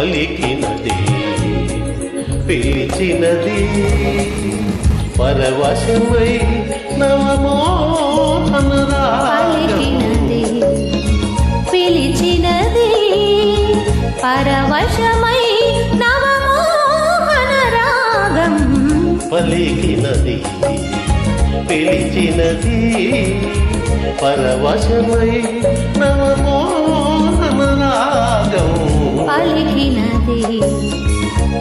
పలికినది పిలిచినది. పరవశమై నవమోహనరా పిలిచినది పరవశమై నవమోహనరాగం పలికినది పిలిచినది. పరవశమై నవమో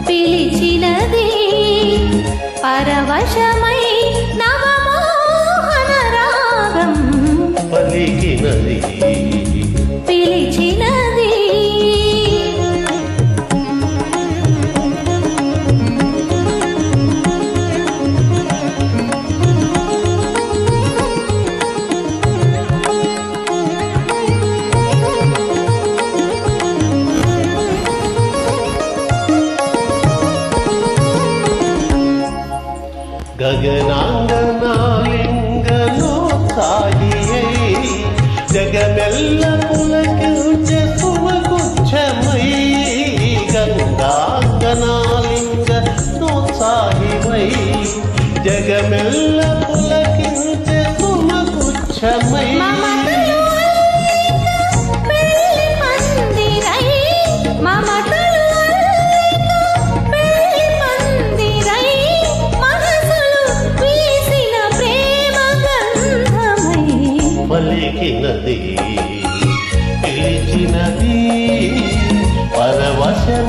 పిలిచినది పరవశమై గగనాంగనాలింగనో సాగియై జగమెల్ల పులకించే సుమగుచ్చమై గంగాంగనాలింగనో సాగివై జగమెల్ల పలికినది పిలిచినది పరవశం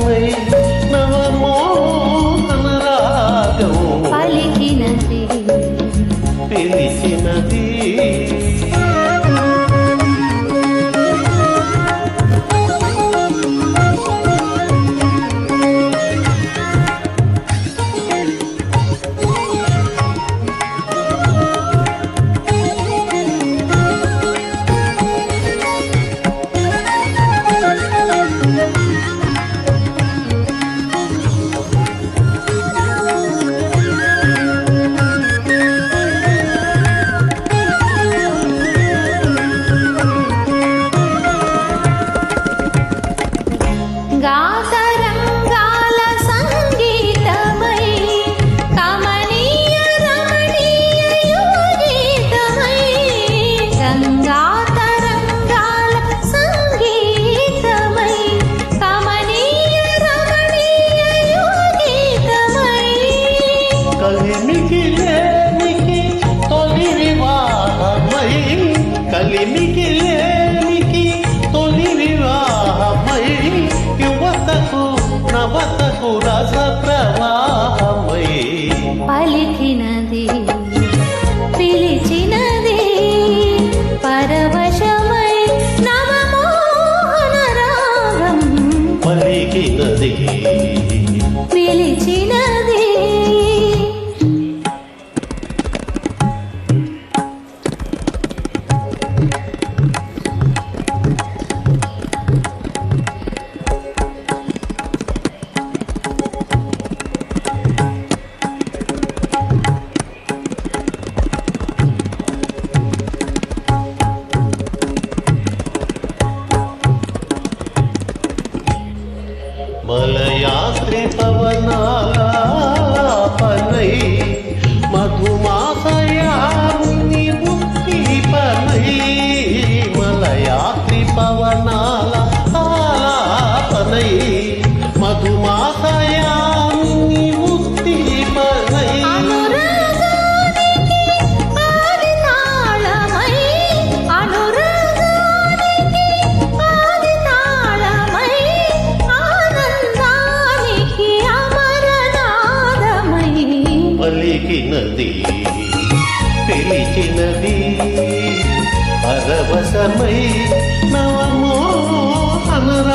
కలిమికి లేనికి తొలి వివాహమై కలిమికి లేనికి తొలి వివాహమై యువతకు నవతకు రస పలికినది పిలిచినది పరవశమై నవమో అనర